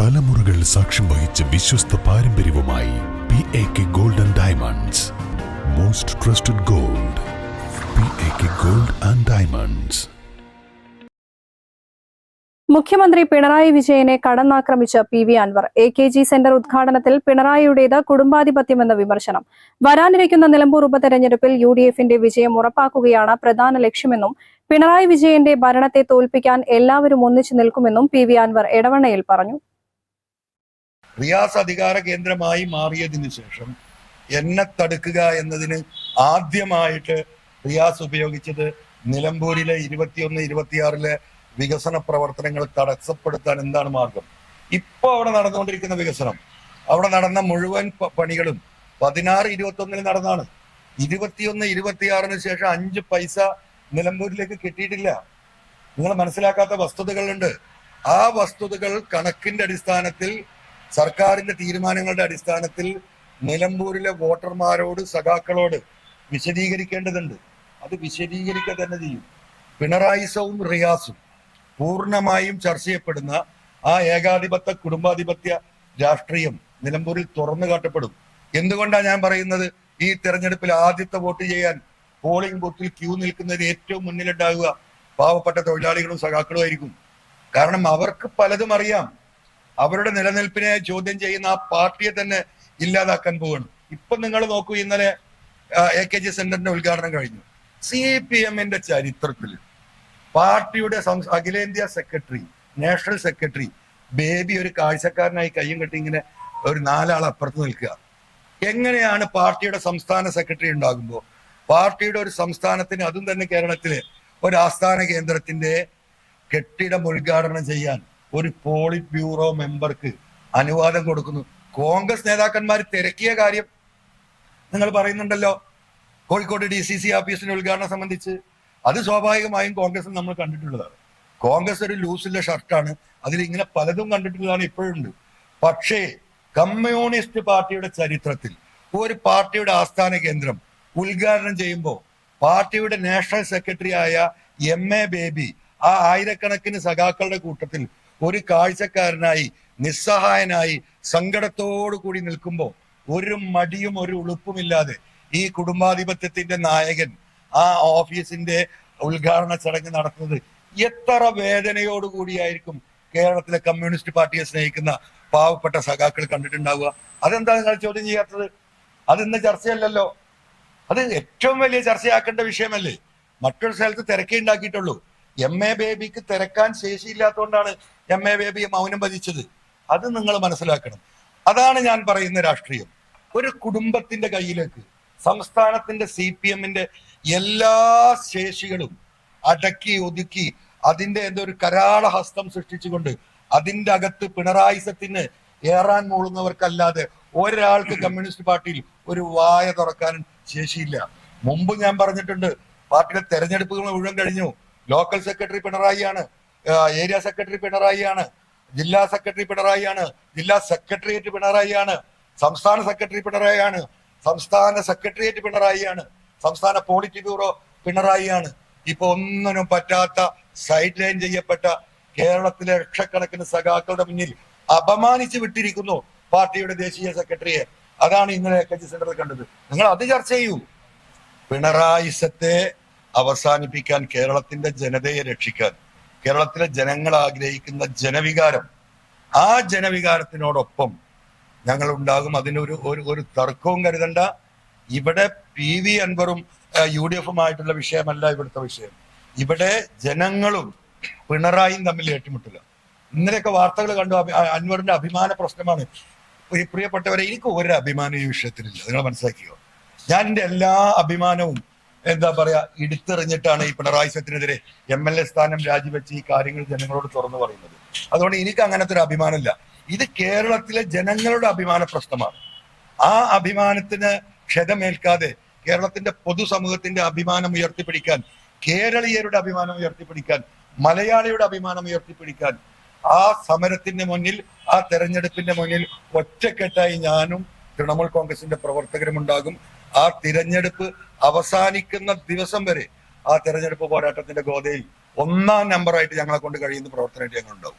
തലമുറകൾ സാക്ഷ്യം വഹിച്ച വിശ്വസ്ത പാരമ്പര്യവുമായി P A K gold and diamonds most trusted gold P A K gold and diamonds മുഖ്യമന്ത്രി പിണറായി വിജയനെ കടന്നാക്രമിച്ച P V Anvar A K G centre ഉദ്ഘാടനത്തിൽ പിണറായിയുടേത് കുടുംബാധിപത്യമെന്ന വിമർശനം. വരാനിരിക്കുന്ന നിലമ്പൂർ ഉപതെരഞ്ഞെടുപ്പിൽ യു ഡി എഫിന്റെ വിജയം ഉറപ്പാക്കുകയാണ് പ്രധാന ലക്ഷ്യമെന്നും പിണറായി വിജയന്റെ ഭരണത്തെ തോൽപ്പിക്കാൻ എല്ലാവരും ഒന്നിച്ചു നിൽക്കുമെന്നും പി വി അൻവർ എടവണ്ണയിൽ പറഞ്ഞു. റിയാസ് അധികാര കേന്ദ്രമായി മാറിയതിനു ശേഷം എന്നെ തടുക്കുക എന്നതിന് ആദ്യമായിട്ട് റിയാസ് ഉപയോഗിച്ചത് നിലമ്പൂരിലെ ഇരുപത്തിയൊന്ന് ഇരുപത്തിയാറിലെ വികസന പ്രവർത്തനങ്ങൾ തടസ്സപ്പെടുത്താൻ എന്താണ് മാർഗം? ഇപ്പൊ അവിടെ നടന്നുകൊണ്ടിരിക്കുന്ന വികസനം. അവിടെ നടന്ന മുഴുവൻ പണികളും പതിനാറ് ഇരുപത്തി ഒന്നിന് നടന്നാണ്. ഇരുപത്തിയൊന്ന് ഇരുപത്തിയാറിന് ശേഷം അഞ്ച് പൈസ നിലമ്പൂരിലേക്ക് കിട്ടിയിട്ടില്ല. നിങ്ങൾ മനസ്സിലാക്കാത്ത വസ്തുതകളുണ്ട്. ആ വസ്തുതകൾ കണക്കിന്റെ അടിസ്ഥാനത്തിൽ സർക്കാരിന്റെ തീരുമാനങ്ങളുടെ അടിസ്ഥാനത്തിൽ നിലമ്പൂരിലെ വോട്ടർമാരോട് സഖാക്കളോട് വിശദീകരിക്കേണ്ടതുണ്ട്. അത് വിശദീകരിക്കുക തന്നെ ചെയ്യും. പിണറായിസവും റിയാസും പൂർണമായും ചർച്ച ചെയ്യപ്പെടുന്ന ആ ഏകാധിപത്യ കുടുംബാധിപത്യ രാഷ്ട്രീയം നിലമ്പൂരിൽ തുറന്നു കാട്ടപ്പെടും. എന്തുകൊണ്ടാണ് ഞാൻ പറയുന്നത്? ഈ തെരഞ്ഞെടുപ്പിൽ ആദ്യത്തെ വോട്ട് ചെയ്യാൻ പോളിംഗ് ബൂത്തിൽ ക്യൂ നിൽക്കുന്നതിന് ഏറ്റവും മുന്നിലുണ്ടാകുക പാവപ്പെട്ട തൊഴിലാളികളും സഖാക്കളും ആയിരിക്കും. കാരണം അവർക്ക് പലതും അറിയാം. അവരുടെ നിലനിൽപ്പിനെ ചോദ്യം ചെയ്യുന്ന ആ പാർട്ടിയെ തന്നെ ഇല്ലാതാക്കാൻ പോവാണ്. ഇപ്പൊ നിങ്ങൾ നോക്കൂ ഇന്നലെ എ കെ ജി സെന്ററിന്റെ ഉദ്ഘാടനം കഴിഞ്ഞു. സി പി എമ്മിന്റെ ചരിത്രത്തിൽ പാർട്ടിയുടെ അഖിലേന്ത്യാ സെക്രട്ടറി നാഷണൽ സെക്രട്ടറി ബേബി ഒരു കാഴ്ചക്കാരനായി കയ്യും കെട്ടി ഇങ്ങനെ ഒരു നാലാൾ അപ്പുറത്ത് നിൽക്കുക. എങ്ങനെയാണ് പാർട്ടിയുടെ സംസ്ഥാന സെക്രട്ടറി ഉണ്ടാകുമ്പോൾ പാർട്ടിയുടെ ഒരു സംസ്ഥാനത്തിന് അതും തന്നെ കേരളത്തിലെ ഒരു ആസ്ഥാന കേന്ദ്രത്തിന്റെ കെട്ടിടം ഉദ്ഘാടനം ചെയ്യാൻ ഒരു പോളിറ്റ് ബ്യൂറോ മെമ്പർക്ക് അനുവാദം കൊടുക്കുന്നു. കോൺഗ്രസ് നേതാക്കന്മാർ തിരക്കിയ കാര്യം നിങ്ങൾ പറയുന്നുണ്ടല്ലോ. കോഴിക്കോട് ഡി സി സി ഓഫീസിന്റെ ഉദ്ഘാടനം സംബന്ധിച്ച്. അത് സ്വാഭാവികമായും കോൺഗ്രസ് നമ്മൾ കണ്ടിട്ടുള്ളതാണ്. കോൺഗ്രസ് ഒരു ലൂസിലെ ഷർട്ടാണ്. അതിൽ ഇങ്ങനെ പലതും കണ്ടിട്ടുള്ളതാണ് ഇപ്പോഴുണ്ട്. പക്ഷേ കമ്മ്യൂണിസ്റ്റ് പാർട്ടിയുടെ ചരിത്രത്തിൽ ഒരു പാർട്ടിയുടെ ആസ്ഥാന കേന്ദ്രം ഉദ്ഘാടനം ചെയ്യുമ്പോൾ പാർട്ടിയുടെ നാഷണൽ സെക്രട്ടറി ആയ എം എ ബേബി ആ ആയിരക്കണക്കിന് സഖാക്കളുടെ കൂട്ടത്തിൽ ഒരു കാഴ്ചക്കാരനായി നിസ്സഹായനായി സങ്കടത്തോടു കൂടി നിൽക്കുമ്പോൾ ഒരു മടിയും ഒരു ഉളുപ്പുമില്ലാതെ ഈ കുടുംബാധിപത്യത്തിന്റെ നായകൻ ആ ഓഫീസിന്റെ ഉദ്ഘാടന ചടങ്ങ് നടത്തുന്നത് എത്ര വേദനയോടുകൂടിയായിരിക്കും കേരളത്തിലെ കമ്മ്യൂണിസ്റ്റ് പാർട്ടിയെ സ്നേഹിക്കുന്ന പാവപ്പെട്ട സഖാക്കൾ കണ്ടിട്ടുണ്ടാവുക. അതെന്താ നിങ്ങൾ ചോദ്യം ചെയ്യാത്തത്? അത് ഇന്ന് ചർച്ചയല്ലല്ലോ. അത് ഏറ്റവും വലിയ ചർച്ചയാക്കേണ്ട വിഷയമല്ലേ? മറ്റൊരു സ്ഥലത്ത് തിരക്കേ ഉണ്ടാക്കിയിട്ടുള്ളൂ. എം എ ബേബിക്ക് തിരക്കാൻ ശേഷിയില്ലാത്തതുകൊണ്ടാണ് എം എ ബേബി മൗനം വധിച്ചത് അത് നിങ്ങൾ മനസ്സിലാക്കണം. അതാണ് ഞാൻ പറയുന്ന രാഷ്ട്രീയം. ഒരു കുടുംബത്തിന്റെ കയ്യിലേക്ക് സംസ്ഥാനത്തിന്റെ സി പി എമ്മിന്റെ എല്ലാ ശേഷികളും അടക്കി ഒതുക്കി അതിന്റെ എന്തോ ഒരു കരാള ഹസ്തം സൃഷ്ടിച്ചുകൊണ്ട് അതിന്റെ അകത്ത് പിണറായിസത്തിന് ഏറാൻ മൂളുന്നവർക്കല്ലാതെ ഒരാൾക്ക് കമ്മ്യൂണിസ്റ്റ് പാർട്ടിയിൽ ഒരു വായ തുറക്കാനും ശേഷിയില്ല. മുമ്പ് ഞാൻ പറഞ്ഞിട്ടുണ്ട് പാർട്ടിയുടെ തെരഞ്ഞെടുപ്പുകൾ മുഴുവൻ കഴിഞ്ഞു. ലോക്കൽ സെക്രട്ടറി പിണറായിയാണ് ഏരിയ സെക്രട്ടറി പിണറായിയാണ് ജില്ലാ സെക്രട്ടറി പിണറായിയാണ് ജില്ലാ സെക്രട്ടേറിയറ്റ് പിണറായിയാണ് സംസ്ഥാന സെക്രട്ടറി പിണറായിയാണ് സംസ്ഥാന സെക്രട്ടേറിയറ്റ് പിണറായിയാണ് സംസ്ഥാന പോളിറ്റി ബ്യൂറോ പിണറായിയാണ്. ഇപ്പൊ ഒന്നിനും പറ്റാത്ത സൈഡ് ലൈൻ ചെയ്യപ്പെട്ട കേരളത്തിലെ ലക്ഷക്കണക്കിന് സഖാക്കളുടെ മുന്നിൽ അപമാനിച്ചു വിട്ടിരിക്കുന്നു പാർട്ടിയുടെ ദേശീയ സെക്രട്ടറിയെ. അതാണ് ഇന്നലെ കെ ജി സെന്ററിൽ കണ്ടത്. നിങ്ങൾ അത് ചർച്ച ചെയ്യൂ. പിണറായിസത്തെ അവസാനിപ്പിക്കാൻ കേരളത്തിന്റെ ജനതയെ രക്ഷിക്കാൻ കേരളത്തിലെ ജനങ്ങൾ ആഗ്രഹിക്കുന്ന ജനവികാരം ആ ജനവികാരത്തിനോടൊപ്പം ഞങ്ങൾ ഉണ്ടാകും അതിനൊരു ഒരു ഒരു തർക്കവും കരുതണ്ട. ഇവിടെ പി വി അൻവറും യു ഡി എഫുമായിട്ടുള്ള വിഷയമല്ല ഇവിടുത്തെ വിഷയം. ഇവിടെ ജനങ്ങളും പിണറായിയും തമ്മിൽ ഏറ്റുമുട്ടില്ല ഇന്നലെയൊക്കെ വാർത്തകൾ കണ്ടു. അൻവറിന്റെ അഭിമാന പ്രശ്നമാണ്. പ്രിയപ്പെട്ടവരെ എനിക്ക് ഒരു അഭിമാനം ഈ വിഷയത്തിലില്ല. നിങ്ങൾ മനസ്സിലാക്കിയോ? ഞാൻ എല്ലാ അഭിമാനവും എന്താ പറയാ എടുത്തെറിഞ്ഞിട്ടാണ് ഈ പിണറായി സത്തിനെതിരെ എം എൽ എ സ്ഥാനം രാജിവെച്ച് ഈ കാര്യങ്ങൾ ജനങ്ങളോട് തുറന്നു പറയുന്നത്. അതുകൊണ്ട് എനിക്ക് അങ്ങനത്തെ ഒരു അഭിമാനമില്ല. ഇത് കേരളത്തിലെ ജനങ്ങളുടെ അഭിമാന പ്രശ്നമാണ്. ആ അഭിമാനത്തിന് ക്ഷതമേൽക്കാതെ കേരളത്തിന്റെ പൊതുസമൂഹത്തിന്റെ അഭിമാനം ഉയർത്തിപ്പിടിക്കാൻ കേരളീയരുടെ അഭിമാനം ഉയർത്തിപ്പിടിക്കാൻ മലയാളിയുടെ അഭിമാനം ഉയർത്തിപ്പിടിക്കാൻ ആ സമരത്തിന്റെ മുന്നിൽ ആ തെരഞ്ഞെടുപ്പിന്റെ മുന്നിൽ ഒറ്റക്കെട്ടായി ഞാനും തൃണമൂൽ കോൺഗ്രസിന്റെ പ്രവർത്തകരും ഉണ്ടാകും ആ തിരഞ്ഞെടുപ്പ് അവസാനിക്കുന്ന ദിവസം വരെ ആ തിരഞ്ഞെടുപ്പ് പോരാട്ടത്തിന്റെ ഗോതയിൽ ഒന്നാം നമ്പറായിട്ട് ഞങ്ങളെ കൊണ്ട് കഴിയുന്ന പ്രവർത്തനമായിട്ട് ഞങ്ങൾ ഉണ്ടാവും